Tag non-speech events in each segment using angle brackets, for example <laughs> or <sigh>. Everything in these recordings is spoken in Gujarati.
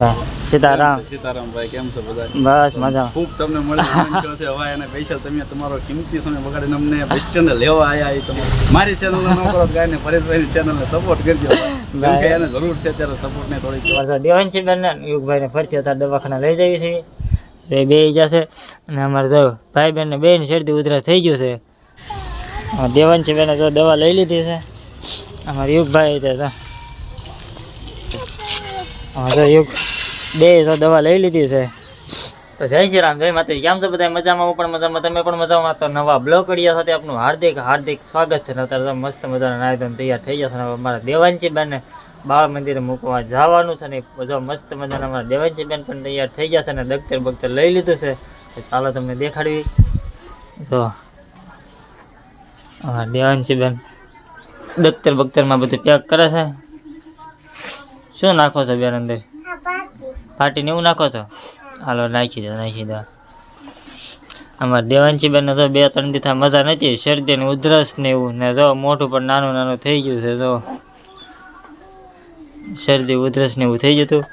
સીતારામ. સીતારામભાઈ કેમ છો બધા? બસ મજા ખૂબ તમને મળ્યો છે હવે અને પૈસા તમે તમારો કિંમતી સમય બગાડીને અમને બસ સ્ટેન્ડ લેવા આવ્યા એ તમે મારી ચેનલ ન કરો નહીં પરેશભાઈની ચેનલને સપોર્ટ કરજો કે એને જરૂર છે ત્યારે સપોર્ટ ને થોડીક. દેવાંશી બેન ને યુગભાઈ ને ફરતી હતા દવાખાના લઈ જવી છે. એ બે જશે અને અમારે જો ભાઈ બેન ને બેન શેરથી ઉધરસ થઈ ગયું છે. આ દેવાંશી બેને જો દવા લઈ લીધી છે. અમારે યુગભાઈ તે હા યુગ બે જો દવા લઈ લીધી છે. તો જય શ્રી રામ, જય માતા કેમ છો બધા? મજામાં? હું પણ મજામાં. તમે પણ મજામાં? તો નવા બ્લોક અડિયા સાથે આપનું હાર્દિક હાર્દિક સ્વાગત છે. અત્યારે તો મસ્ત મજાના નાયદન તૈયાર થઈ જશે હવે અમારા બેન બાળ મંદિરે મૂકવા જવાનું છે. ને જો મસ્ત મજાના અમારા દેવાંશી બેન પણ તૈયાર થઈ જશે ને દખ્તર બખ્તર લઈ લીધું છે. તો ચાલો તમને દેખાડવી. હા દેવાંશી બેન દખ્તર બખ્તરમાં બધું પેક કરે છે. શું નાખો છો બેન અંદર? પાર્ટીને એવું નાખો છો? હાલો નાખી દો નાખી દો. આમાં દેવાંશી બેન તો બે ત્રણ દીથા મજા નથી શરદી ને ઉધરસ ને એવું ને જો મોઢું પણ નાનું નાનું થઈ ગયું છે જો. શરદી ઉધરસ ને એવું થઈ ગયું હતું.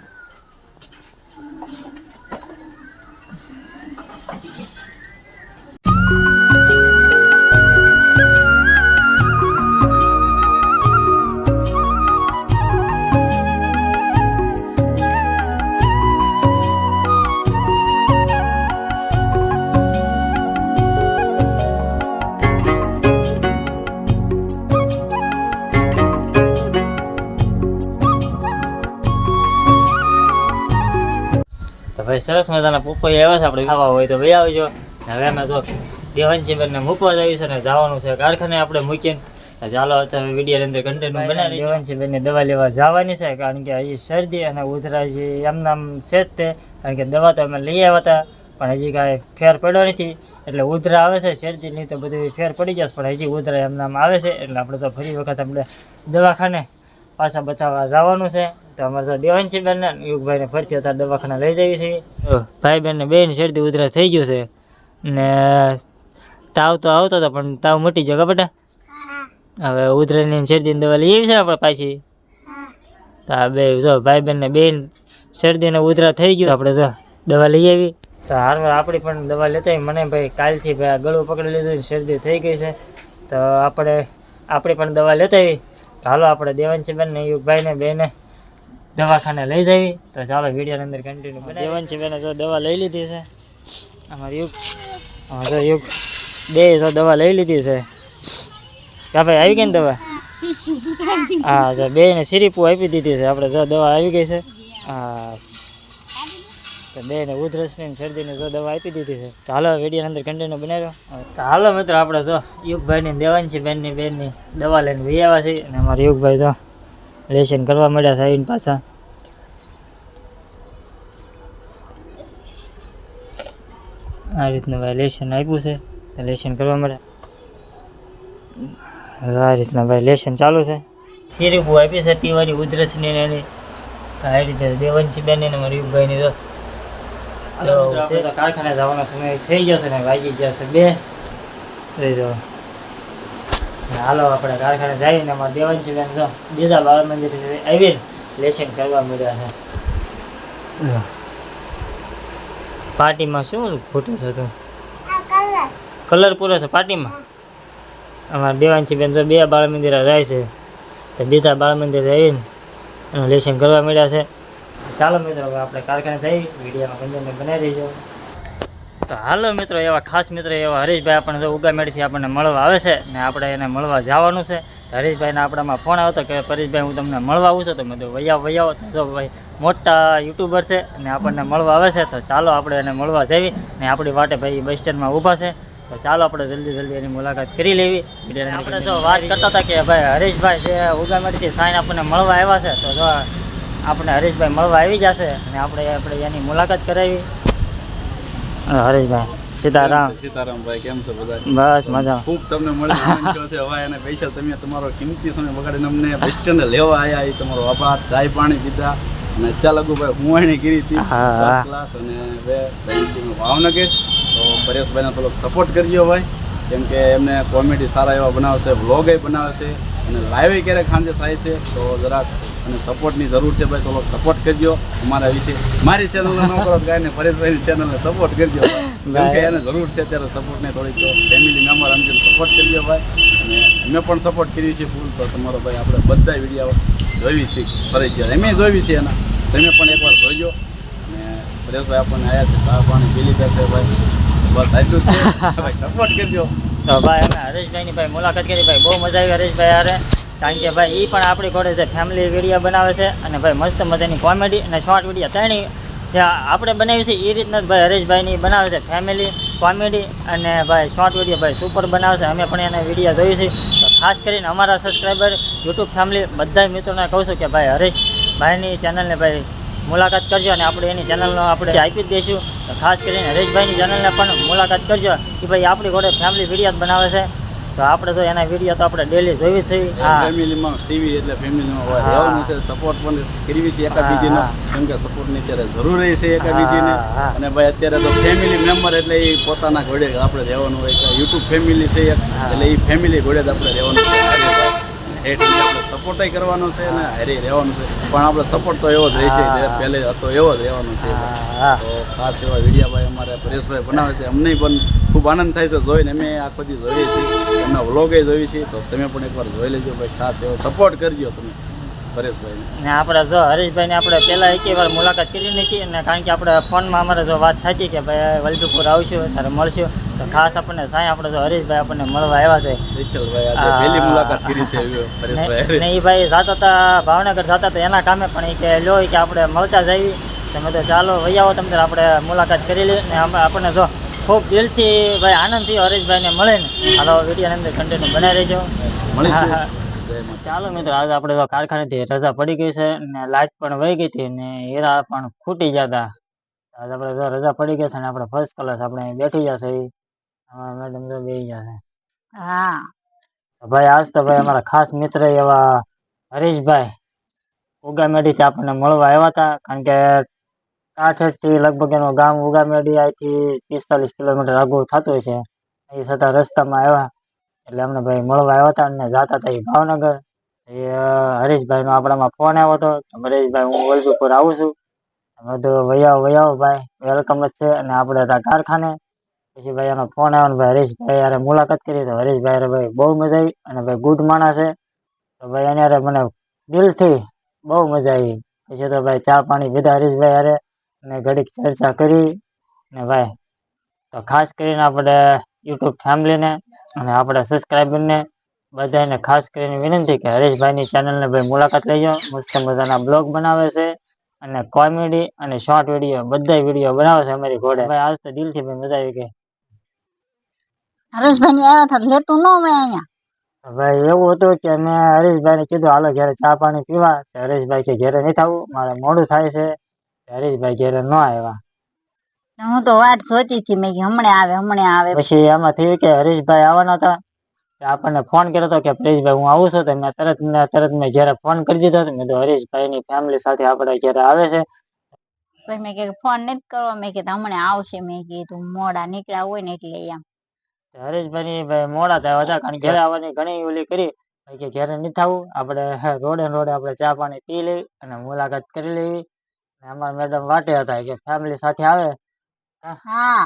સરસ મજાના પપ્પાઈ આવ્યા છે આપણે ખાવા હોય તો ભાઈ આવજો. હવે અમે તો દેવાંશી બેનને મૂકવા જઈએ છે ને જવાનું છે કારખાને આપણે મૂકીને. ચાલો અત્યારે વીડિયો અંદર કન્ટેન્ટ બનાવી દેવાંશી દવા લેવા જવાની છે કારણ કે હજી શરદી અને ઉધરા જે એમનામ છે જ તે. કારણ કે દવા તો અમે લઈ આવ્યા હતા, પણ હજી કાંઈ ફેર પડ્યો નથી. એટલે ઉધરા આવે છે, શરદીની તો બધું ફેર પડી જશે પણ હજી ઉધરા એમનામ આવે છે. એટલે આપણે તો ફરી વખત આપણે દવાખાને પાછા બતાવવા જવાનું છે. તો અમારે તો દેવાંશી બેન ને યુગભાઈને ફરતી હતા દવાખાના લઈ જઈએ છીએ ભાઈ બેનને બેન શરદી ઉધરસ થઈ ગયું છે. ને તાવ તો આવતો હતો પણ તાવ મટી ગયો બેટા? હવે ઉધરાની શરદીની દવા લઈ આવી છે ને આપણે પાછી. તો આ બે જો ભાઈ બેન ને બેન શરદીને ઉધરા થઈ ગયું. આપણે જો દવા લઈ આવી. તો હારમાં આપણી પણ દવા લેતા આવી. મને ભાઈ કાલથી ભાઈ ગળું પકડી લીધું ને શરદી થઈ ગઈ છે. તો આપણે આપણી પણ દવા લેતા આવી હાલો આપણે દેવાંશી બેન ને યુગભાઈ ને બેને દવાખાને લઈ જવી તો ચાલો વીડિયો અંદર કન્ટિન્યુ છે બેને જો દવા લઈ લીધી છે. અમારે યુગ હા જો યુગ બે જો દવા લઈ લીધી છે. કા ભાઈ આવી ગઈ ને દવા? હા જો બે ને સિરીપું આપી દીધી છે. આપણે જો દવા આવી ગઈ છે. હા. તો બે ને ઉધરસની શરદીની જો દવા આપી દીધી છે. તો હાલો વીડિયો અંદર કન્ટિન્યુ બનાવ્યો. તો હાલો મિત્રો આપણે જો યુગભાઈની છે બેનની બેનની દવા લઈને વી આવ્યા છીએ. અને અમારા યુગભાઈ જો લેશન કરવા મળ્યા છે આવીને પાછા. આ રીતનું ભાઈ લેશન આપ્યું છે તો લેશન કરવા મળ્યા. આ રીતના ભાઈ લેશન ચાલુ છે. સિરીપુ આપી છે પીવાની ઉધરસની ને એની. તો આ રીતે દેવંશી બેન ને મારી યુગભાઈની તો કારખાને જવાનો સમય થઈ ગયો છે ને વાગી જશે બે. રહી જાઓ હાલો આપણે કારખાને જઈને અમારા દેવાંશી બેન જો બીજા બાળ મંદિર આવીને લેશન કરવા મળ્યા છે. પાર્ટીમાં શું ખોટું છે તું? કલર. પૂરો છે પાર્ટીમાં? અમારા દેવાંશી બેન જો બે બાળ મંદિરે જાય છે તો બીજા બાળ મંદિરે આવીને એનું લેશન કરવા મળ્યા છે. ચાલો મિત્રો હવે આપણે કારખાને જઈ વિડીયોમાં કંજનને બનાવી દઈશું તો હાલો મિત્રો, એવા ખાસ મિત્રો, એવા હરીશભાઈ આપણને જો ઉગામેડીથી આપણને મળવા આવે છે ને આપણે એને મળવા જવાનું છે. હરીશભાઈને આપણામાં ફોન આવતો કે પરેશભાઈ, હું તમને મળવા આવું છું. તો મેં વૈયા વૈયાઓ તો ભાઈ મોટા યુટ્યુબર છે અને આપણને મળવા આવે છે, તો ચાલો આપણે એને મળવા જઈએ ને આપણી વાટે ભાઈ બસ સ્ટેન્ડમાં ઊભા છે. તો ચાલો આપણે જલ્દી જલ્દી એની મુલાકાત કરી લેવી. આપણે જો વાત કરતા હતા કે ભાઈ હરીશભાઈ જે ઉગામેડીથી સાઈન આપણને મળવા આવ્યા છે, તો જો આપણે હરીશભાઈ મળવા આવી જશે અને આપણે આપણે એની મુલાકાત કરાવી. હરીશભાઈ સીતારામ. સીતારામભાઈ કેમ છો બધા? બસ મજા ખૂબ તમને મળી છે. હવા અને પૈસા તમે તમારો કિંમતી સમય બગાડીને અમને બસ સ્ટેન્ડે લેવા આવ્યા એ તમારો આભાર. ચાય પાણી પીધા. અને ચાલકુભાઈ હુંવાણી કરી હતી. ગીરી હતી ક્લાસ અને બે ભાવનગર. તો પરેશભાઈને થોડોક સપોર્ટ કરજો ભાઈ. કેમ કે એમને કોમેડી સારા એવા બનાવશે વ્લોગે બનાવશે. અને લાઈવ ક્યારેક સાંજે થાય છે. તો જરાક અને સપોર્ટની જરૂર છે ભાઈ થોડોક સપોર્ટ કરજો. અમારા વિશે મારી ચેનલને ન કરો નહીં પરેશભાઈની ચેનલને સપોર્ટ કરજો. કેમ કે એને જરૂર છે અત્યારે સપોર્ટને થોડીક ફેમિલી મેમ્બર સમજીને સપોર્ટ કરજો ભાઈ. અને અમે પણ સપોર્ટ કરીએ છીએ ફૂલ તો તમારો ભાઈ આપણે બધા વીડિયો જોઈ છીએ ફરજિયાત અમે જોઈ છીએ એના. તમે પણ એકવાર જોઈજો અને પરેશભાઈ આપણને આવ્યા છે ચા પાણી પી લીધા ભાઈ. બસ આટલું જ છે. <laughs> ભાઈ સપોર્ટ કરજો. તો ભાઈ અમે હરેશભાઈની ભાઈ મુલાકાત કરી ભાઈ બહુ મજા આવી હરેશભાઈ હારે. કારણ કે ભાઈ એ પણ આપણી ઘોડે છે ફેમિલી વીડિયો બનાવે છે અને ભાઈ મસ્ત મજાની કોમેડી અને શોર્ટ વીડિયો ત્રણેય જે આપણે બનાવી છે એ રીતના જ ભાઈ હરેશભાઈની બનાવે છે ફેમિલી કોમેડી અને ભાઈ શોર્ટ વીડિયો ભાઈ સુપર બનાવે છે. અમે પણ એના વીડિયો જોયું છે. ખાસ કરીને અમારા સબસ્ક્રાઈબર યુટ્યુબ ફેમિલી બધા મિત્રોને કહું છું કે ભાઈ હરેશભાઈની ચેનલને ભાઈ મુલાકાત કરજો અને આપણે એની ચેનલનો આપણે આપી જ દઈશું. તો ખાસ કરીને હરેશભાઈની ચેનલને પણ મુલાકાત કરજો. કે ભાઈ આપણી ઘોડે ફેમિલી વીડિયો બનાવે છે. તો આપણે તો એના વીડિયો તો આપણે ડેલી જોઈએ છે. ફેમિલીમાં સીવી એટલે ફેમિલીમાં હોય. રહેવાનું છે સપોર્ટ પણ કરવી છે એકાબીજીનો. કેમ કે સપોર્ટની અત્યારે જરૂર રહી છે એકાબીજીને. અને ભાઈ અત્યારે તો ફેમિલી મેમ્બર એટલે એ પોતાના ઘોડે આપણે રહેવાનું હોય કે યુટ્યુબ ફેમિલી છે એટલે એ ફેમિલી ઘોડે જ આપણે રહેવાનું છે. આપણે સપોર્ટય કરવાનો છે ને હારે રહેવાનું છે. પણ આપણે સપોર્ટ તો એવો જ રહેશે પહેલે હતો એવો જ રહેવાનો છે. તો ખાસ એવા વિડીયા ભાઈ અમારે પરેશભાઈ બનાવે છે. અમને પણ ખૂબ આનંદ થાય છે. જોઈને અમે આખો દી જોઈએ છીએ. એમના વ્લોગે જોઈએ છીએ. તો તમે પણ એકવાર જોઈ લેજો ભાઈ ખાસ એવો સપોર્ટ કરજો તમે પરેશભાઈને. ને આપણે જો હરીશભાઈને આપણે પહેલાં એક વાર મુલાકાત કરી નથી અને કારણ કે આપણે ફોનમાં અમારે જો વાત થતી કે ભાઈ વલ્લભીપુર આવશું ત્યારે મળશું. તો ખાસ આપણને સાંઈ આપણે જો હરીશભાઈ આપણને મળવા આવ્યા છે. સ્પેશિયલ ભાઈ આજે પહેલી મુલાકાત કરી છે ને પરેશભાઈ. ને એ ભાઈ જાતા હતા ભાવનગર જતા હતા એના કામે પણ એ કે લો ઈ કે આપણે મળતા જઈએ તમે તો ચાલો આવો તમે આપણે મુલાકાત કરી લઈએ. ને આપણને જો ખૂબ દિલથી ભાઈ આનંદથી હરેશભાઈને મળે ને હાલો વીડિયો અંદર કન્ટિન્યુ બનાવી રહેજો. ચાલો મિત્રો આજે આપણે તો કારખાનેથી રજા પડી ગઈ છે ને લાઇટ પણ વહી ગઈ હતી ને હીરા પણ ખૂટી ગયા હતા. આજે આપણે જો રજા પડી ગઈ છે ને આપણે ફર્સ્ટ ક્લાસ આપણે બેઠી જશે મેડમ તો બેસી જશે હા. ભાઈ આજ તો ભાઈ અમારા ખાસ મિત્ર એવા હરીશભાઈ ઉગામેડીથી આપણને મળવા આવ્યા હતા. કારણ કે કાંઠેથી લગભગ એનું ગામ ઉગામેડી અહીંથી પિસ્તાલીસ કિલોમીટર આગળ થતું છે. એ છતાં રસ્તામાં આવ્યા. એટલે અમને ભાઈ મળવા આવ્યા હતા અને જતા હતા એ ભાવનગર. એ હરીશભાઈનો આપણામાં ફોન આવ્યો હતો. હરીશભાઈ, હું વલભીપુર આવું છું. બધું વૈયાઓ વૈયાવો ભાઈ, વેલકમ જ છે. અને આપણે હતા કારખાને. પછી ભાઈ એનો ફોન આવ્યો ને ભાઈ હરીશભાઈ યારે મુલાકાત કરી. તો હરીશભાઈ અરે ભાઈ બહુ મજા આવી અને ભાઈ ગુડ માણસ છે. તો ભાઈ એને મને દિલથી બહુ મજા આવી. પછી તો ભાઈ ચા પાણી પીધા હરીશભાઈ હારે. અને ઘડીક ચર્ચા કરી ને ભાઈ તો ખાસ કરીને આપણે યુટ્યુબ ફેમિલીને અને આપણા સબસ્ક્રાઈબરને બધાને ખાસ કરીને વિનંતી કે હરેશભાઈની ચેનલને ભાઈ મુલાકાત લેજો. મસ્ત મજાના બ્લોગ બનાવે છે અને કોમેડી અને શોર્ટ વીડિયો બધા વીડિયો બનાવે છે અમારી ઘોડે. ભાઈ આજ તો દિલથી ભાઈ મજા આવી ગઈ. હરેશભાઈ ની આવ્યા હતા લેતું ન હોય અહીંયા. ભાઈ એવું હતું કે મેં હરીશભાઈને કીધું હાલો ઘરે ચા પાણી પીવા. હરીશભાઈ કે ઘરે નહીં થવું મારે મોડું થાય છે. હરીશભાઈ ઘેરે ન આવ્યા. હું તો વાટ જોતી હતી મેં કીધું હમણાં આવે હમણાં આવે. પછી એમાં થયું કે હરીશભાઈ આવવાના હતા આપણને ફોન કર્યો હતો કે પ્રેશભાઈ હું આવું છું તો મેં તરત ને તરત મેં ઘરે ફોન કરી દીધો મેં તો હરીશભાઈની ફેમિલી સાથે આપણે ઘરે આવે છે. પછી મેં કીધું ફોન નથી કરવો. મેં કીધું હમણાં આવશે. મેં કીધું મોડા નીકળ્યા હોય ને એટલે એમ. હરીશભાઈ ભાઈ મોડા થયા હતા કારણ કે આવવાની ઘણી ઓલી કરી કે ઘેરે નહીં થવું આપણે રોડે રોડે આપણે ચા પાણી પી લઈ અને મુલાકાત કરી લેવી અમારા મેડમ વાટે હતા કે ફેમિલી સાથે આવે? હા.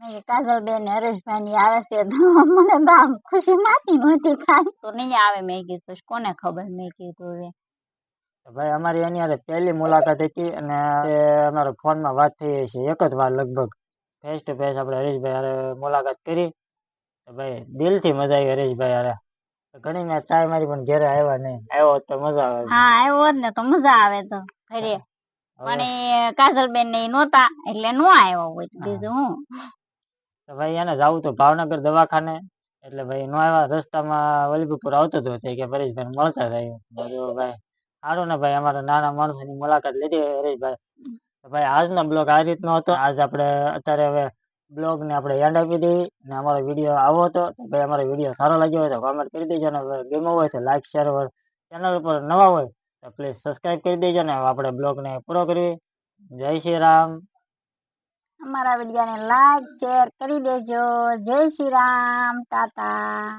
મેં કીધું કાજલબેન ને હરેશભાઈ ની આવે છે તો મને બામ ખુશી માતી નહોતી થાય. તો નહીં આવે મેં કીધું. કોને ખબર? મેં કીધું હવે. ભાઈ અમારી એની હારે પહેલી મુલાકાત હતી અને અમારો ફોનમાં વાત થઈ છે. એક જ વાર લગભગ ફેસ ટુ ફેસ આપણે હરીશભાઈ હારે મુલાકાત કરી. ભાઈ દિલથી મજા આવી હરીશભાઈ હારે. ઘણી મેં ટ્રાય મારી પણ ઘેરે આવ્યા નહીં. આવ્યો તો મજા આવે. હા આવ્યો ને તો મજા આવે તો. ઘરે પણ એ કાજલબેન ને નહોતા એટલે નો આવ્યો હોય બીજું હું. તો ભાઈ એને જવું તો ભાવનગર દવાખાને એટલે ભાઈ નો આવ્યા રસ્તામાં વલીપુર આવતો હતો તે કે પરેશભાઈ મળતા થાય બધું ભાઈ સારું ને ભાઈ અમારા નાના માણસોની મુલાકાત લીધી હરેશભાઈ તો ભાઈ આજનો બ્લોગ આ રીતનો હતો. આજ આપણે અત્યારે હવે બ્લોગ ને આપણે એન્ડ આપી દઈએ ને અમારો વીડિયો આવો હતો. તો ભાઈ અમારો વીડિયો સારો લાગ્યો હોય તો કોમેન્ટ કરી દેજો ને. ગેમો હોય તો લાઈક શેર ચેનલ ઉપર નવા હોય પ્લીઝ સબસ્ક્રાઇબ કરી દેજો ને. આપણે બ્લોગને પૂરો કરવી જય શ્રી રામ. અમારા વિડીયોને લાઈક શેર કરી દેજો. જય શ્રી રામ, ટાટા.